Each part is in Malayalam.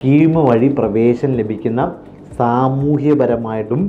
കീമ വഴി പ്രവേശനം ലഭിക്കുന്ന സാമൂഹ്യപരമായിട്ടും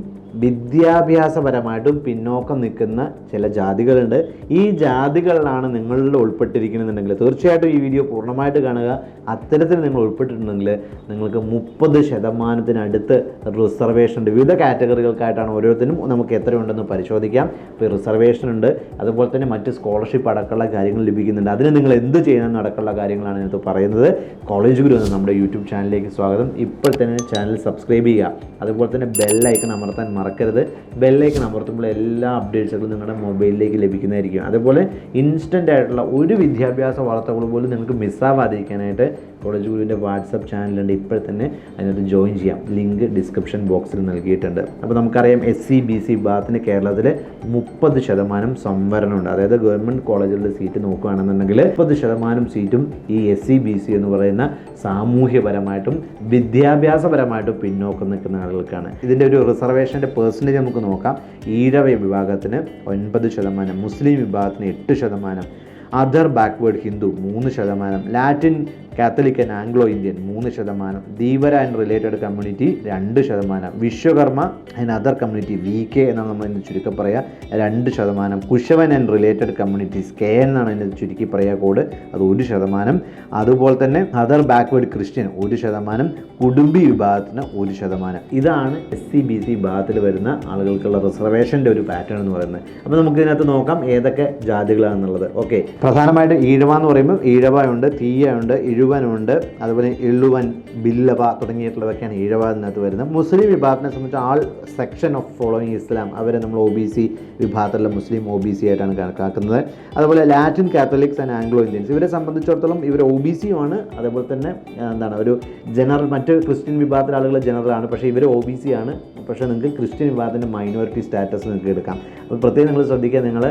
വിദ്യാഭ്യാസപരമായിട്ടും പിന്നോക്കം നിൽക്കുന്ന ചില ജാതികളുണ്ട്. ഈ ജാതികളിലാണ് നിങ്ങളിൽ ഉൾപ്പെട്ടിരിക്കുന്നുണ്ടെങ്കിൽ തീർച്ചയായിട്ടും ഈ വീഡിയോ പൂർണമായിട്ട് കാണുക. അത്തരത്തിൽ നിങ്ങൾ ഉൾപ്പെട്ടിട്ടുണ്ടെങ്കിൽ നിങ്ങൾക്ക് മുപ്പത് ശതമാനത്തിനടുത്ത് റിസർവേഷൻ ഉണ്ട്. വിവിധ കാറ്റഗറികൾക്കായിട്ടാണ് ഓരോരുത്തരും നമുക്ക് എത്രയുണ്ടെന്ന് പരിശോധിക്കാം. ഇപ്പോൾ റിസർവേഷൻ ഉണ്ട്. അതുപോലെ തന്നെ മറ്റ് സ്കോളർഷിപ്പ് അടക്കമുള്ള കാര്യങ്ങൾ ലഭിക്കുന്നുണ്ട്. അതിന് നിങ്ങൾ എന്ത് ചെയ്യണം അടക്കമുള്ള കാര്യങ്ങളാണ് ഇതിനകത്ത് പറയുന്നത്. കോളേജ് ഗുരു എന്ന നമ്മുടെ യൂട്യൂബ് ചാനലിലേക്ക് സ്വാഗതം. ഇപ്പോൾ തന്നെ ചാനൽ സബ്സ്ക്രൈബ് ചെയ്യുക. അതുപോലെ തന്നെ ബെല്ലൈക്കൺ അമർത്താൻ മറക്കരുത്. ബെല്ലൈക്കൺ അമർത്തുമ്പോൾ എല്ലാ അപ്ഡേറ്റ്സുകളും നിങ്ങളുടെ മൊബൈലിലേക്ക് ലഭിക്കുന്നതായിരിക്കും. അതുപോലെ ഇൻസ്റ്റന്റ് ആയിട്ടുള്ള ഒരു വിദ്യാഭ്യാസ വാർത്തകൾ പോലും നിങ്ങൾക്ക് മിസ്സാവാതിരിക്കാനായിട്ട് കോളേജ് ഗുരുവിന്റെ വാട്സപ്പ് ചാനലുണ്ട് ഇപ്പോൾ തന്നെ അതിനകത്ത് ജോയിൻ ചെയ്യാം. ലിങ്ക് ഡിസ്ക്രിപ്ഷൻ ബോക്സിൽ നൽകിയിട്ടുണ്ട്. അപ്പോൾ നമുക്കറിയാം എസ് സി ബി സി ഭാഗത്തിന് കേരളത്തിൽ മുപ്പത് ശതമാനം സംവരണമുണ്ട്. അതായത് ഗവൺമെന്റ് കോളേജുകളുടെ സീറ്റ് നോക്കുകയാണെന്നുണ്ടെങ്കിൽ മുപ്പത് ശതമാനം സീറ്റും ഈ എസ് സി ബി സി എന്ന് പറയുന്ന സാമൂഹ്യപരമായിട്ടും വിദ്യാഭ്യാസപരമായിട്ടും പിന്നോക്കം നിൽക്കുന്ന ആളുകൾക്കാണ്. ഇതിന്റെ ഒരു റിസർവേഷന്റെ പേഴ്സന്റേജ് നമുക്ക് നോക്കാം. ഈഴവ വിഭാഗത്തിന് ഒൻപത് ശതമാനം മുസ്ലിം വിഭാഗത്തിന് എട്ട് ശതമാനം അതർ ബാക്ക്വേർഡ് ഹിന്ദു മൂന്ന് ശതമാനം. Latin Catholic and Anglo Indian മൂന്ന് ശതമാനം. ധീവര ആൻഡ് റിലേറ്റഡ് കമ്മ്യൂണിറ്റി രണ്ട് ശതമാനം. Vishwakarma and other community V K എന്നാണ് നമ്മൾ ഇന്ന് ചുരുക്കം പറയുക രണ്ട് ശതമാനം. Kushavan and related communities K എന്നാണ് ഇതിന് ചുരുക്കി പറയുക കോഡ് അത് ഒരു ശതമാനം. അതുപോലെ തന്നെ അതർ ബാക്ക്വേർഡ് ക്രിസ്ത്യൻ ഒരു ശതമാനം. കുടുംബി വിഭാഗത്തിന് ഒരു ശതമാനം. ഇതാണ് എസ് സി ബി സി വിഭാഗത്തിൽ വരുന്ന ആളുകൾക്കുള്ള റിസർവേഷന്റെ ഒരു പാറ്റേൺ എന്ന് പറയുന്നത്. അപ്പോൾ നമുക്ക് ഇതിനകത്ത് നോക്കാം ഏതൊക്കെ ജാതികളാണെന്നുള്ളത്. ഓക്കെ പ്രധാനമായിട്ട് ഈഴവ എന്ന് പറയുമ്പോൾ ഈഴവയുണ്ട് ഉണ്ട് തീയ ഉണ്ട് ഇഴുവനുണ്ട് അതുപോലെ ഇള്ളുവൻ ബില്ലവ തുടങ്ങിയിട്ടുള്ളതൊക്കെയാണ് ഈഴവ എന്നകത്ത് വരുന്നത്. മുസ്ലിം വിഭാഗത്തിനെ സംബന്ധിച്ച് all section of following Islam അവരെ നമ്മൾ ഒ ബി സി വിഭാഗത്തിലുള്ള മുസ്ലിം ഒ ബി സി ആയിട്ടാണ് കണക്കാക്കുന്നത് അതുപോലെ Latin Catholics and Anglo Indians ഇവരെ സംബന്ധിച്ചിടത്തോളം ഇവർ ഒ ബി സിയുമാണ് അതേപോലെ തന്നെ എന്താണ് ഒരു ജനറൽ മറ്റ് ക്രിസ്ത്യൻ വിഭാഗത്തിലെ ആളുകൾ ജനറലാണ് പക്ഷേ ഇവർ ഒ ബി സി ആണ്. പക്ഷേ നിങ്ങൾക്ക് ക്രിസ്ത്യൻ വിഭാഗത്തിന്റെ മൈനോറിറ്റി സ്റ്റാറ്റസ് നിങ്ങൾക്ക് എടുക്കാം. അപ്പോൾ പ്രത്യേകം നിങ്ങൾ ശ്രദ്ധിക്കുക നിങ്ങൾ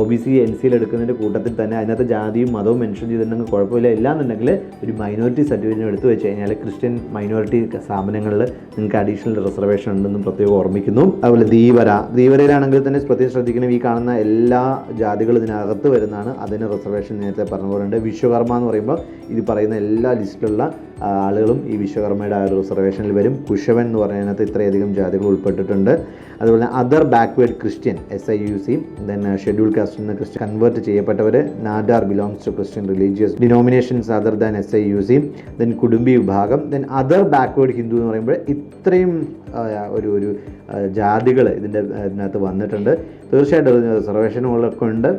ഒ ബി സി എൻ സിയിൽ എടുക്കുന്നതിന്റെ കൂട്ടത്തിൽ തന്നെ അതിനകത്ത് ജാതിയും മതവും മെൻഷൻ ചെയ്തിട്ടുണ്ടെങ്കിൽ കുഴപ്പമില്ല. ഇല്ലാന്നുണ്ടെങ്കിൽ ഒരു മൈനോറിറ്റി സർട്ടിഫിക്കറ്റ് എടുത്തു വെച്ച് കഴിഞ്ഞാൽ ക്രിസ്ത്യൻ മൈനോറിറ്റി സ്ഥാപനങ്ങളിൽ നിങ്ങൾക്ക് അഡീഷണൽ റിസർവേഷൻ ഉണ്ടെന്നും പ്രത്യേകം ഓർമ്മിക്കുന്നു. അതുപോലെ ധീവര. ധീവരയിലാണെങ്കിൽ തന്നെ പ്രത്യേകം ശ്രദ്ധിക്കണം. ഈ കാണുന്ന എല്ലാ ജാതികളും ഇതിനകത്ത് വരുന്നതാണ്. അതിന് റിസർവേഷൻ നേരത്തെ പറഞ്ഞ പോലെ ഉണ്ട്. വിശ്വകർമ്മ എന്ന് പറയുമ്പോൾ ഇത് പറയുന്ന എല്ലാ ലിസ്റ്റിലുള്ള ആളുകളും ഈ വിശ്വകർമ്മയുടെ ആ ഒരു റിസർവേഷനിൽ വരും. കുശവൻ എന്ന് പറയുന്നതിനകത്ത് ഇത്രയധികം ജാതികൾ ഉൾപ്പെട്ടിട്ടുണ്ട്. അതുപോലെ other backward Christian S I U C then schedule കാസ്റ്റിൽ നിന്ന് Christian convert ചെയ്യപ്പെട്ടവർ Nadar belongs to Christian religious denominations other than S I U C then Kudumbi വിഭാഗം ദെൻ അതർ ബാക്ക്വേർഡ് ഹിന്ദു എന്ന് പറയുമ്പോൾ ഇത്രയും ഒരു ഒരു ജാതികൾ ഇതിന്റെ ഇതിനകത്ത് വന്നിട്ടുണ്ട്. തീർച്ചയായിട്ടും റിസർവേഷനുകളൊക്കെ ഉണ്ട്.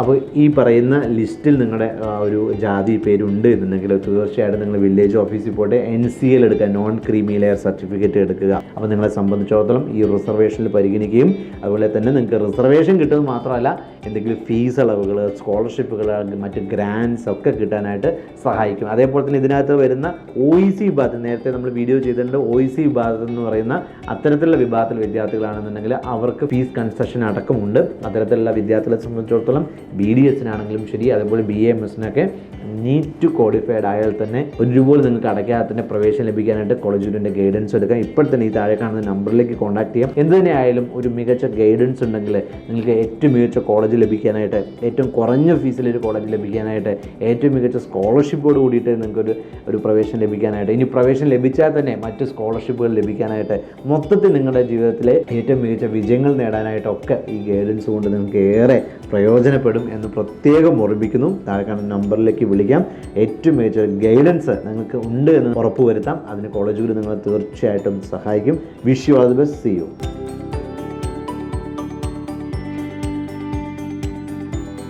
അപ്പോൾ ഈ പറയുന്ന ലിസ്റ്റിൽ നിങ്ങളുടെ ഒരു ജാതി പേരുണ്ട് എന്നുണ്ടെങ്കിൽ തീർച്ചയായിട്ടും നിങ്ങൾ വില്ലേജ് ഓഫീസിൽ പോയിട്ട് എൻ സി എൽ എടുക്കുക നോൺ ക്രീമി ലെയർ സർട്ടിഫിക്കറ്റ് എടുക്കുക. അപ്പോൾ നിങ്ങളെ സംബന്ധിച്ചിടത്തോളം ഈ റിസർവേഷനിൽ പരിഗണിക്കുകയും അതുപോലെ തന്നെ നിങ്ങൾക്ക് റിസർവേഷൻ കിട്ടുന്നത് മാത്രമല്ല എന്തെങ്കിലും ഫീസ് ഇളവുകൾ സ്കോളർഷിപ്പുകൾ മറ്റ് ഗ്രാൻസ് ഒക്കെ കിട്ടാനായിട്ട് സഹായിക്കും. അതേപോലെ തന്നെ ഇതിനകത്ത് വരുന്ന ഒ ഇ സി വിഭാഗത്തിൽ നേരത്തെ നമ്മൾ വീഡിയോ ചെയ്തിട്ടുണ്ട്. ഒ ഇ സി വിഭാഗത്തിൽ എന്ന് പറയുന്ന അത്തരത്തിലുള്ള വിഭാഗത്തിൽ വിദ്യാർത്ഥികളാണെന്നുണ്ടെങ്കിൽ അവർക്ക് ഫീസ് കൺസെഷൻ അടക്കമുണ്ട്. അത്തരത്തിലുള്ള വിദ്യാർത്ഥികളെ സംബന്ധിച്ചിടത്തോളം ബി ഡി എസിനാണെങ്കിലും ശരി അതുപോലെ ബി എം എസിനൊക്കെ നീറ്റ് ക്വാളിഫൈഡ് ആയാൽ തന്നെ ഒരു നിങ്ങൾക്ക് അടയ്ക്കാതെ തന്നെ പ്രവേശനം ലഭിക്കാനായിട്ട് കോളേജ് യൂണിയന്റെ ഗൈഡൻസ് എടുക്കാം. ഇപ്പോൾ തന്നെ ഈ താഴെ കാണുന്ന നമ്പറിലേക്ക് കോൺടാക്ട് ചെയ്യാം. എന്ത് തന്നെ ആയാലും ഒരു മികച്ച ഗൈഡൻസ് ഉണ്ടെങ്കിൽ നിങ്ങൾക്ക് ഏറ്റവും മികച്ച കോളേജ് ലഭിക്കാനായിട്ട് ഏറ്റവും കുറഞ്ഞ ഫീസിലൊരു കോളേജ് ലഭിക്കാനായിട്ട് ഏറ്റവും മികച്ച സ്കോളർഷിപ്പോട് കൂടിയിട്ട് നിങ്ങൾക്കൊരു ഒരു പ്രവേശനം ലഭിക്കാനായിട്ട്. ഇനി പ്രവേശനം ലഭിച്ചാൽ തന്നെ മറ്റ് സ്കോളർഷിപ്പുകൾ ലഭിക്കാനായിട്ട് മൊത്തത്തിൽ നിങ്ങളുടെ ജീവിതത്തിലെ ഏറ്റവും മികച്ച വിജയങ്ങൾ നേടാനായിട്ടൊക്കെ ഈ ഗൈഡൻസ് കൊണ്ട് നിങ്ങൾക്ക് ഏറെ പ്രയോജനപ്പെടും. എന്ന് പ്രത്യേകം ഓർമ്മിക്കുന്നു താഴെ കാണുന്ന നമ്പറിലേക്ക് വിളിക്കാം. ഏറ്റവും മികച്ച ഗൈഡൻസ് നിങ്ങൾക്ക് ഉണ്ട് എന്ന് ഉറപ്പുവരുത്താം. അതിന് കോളേജുകൾ നിങ്ങളെ തീർച്ചയായിട്ടും സഹായിക്കും. Wish you all the best see you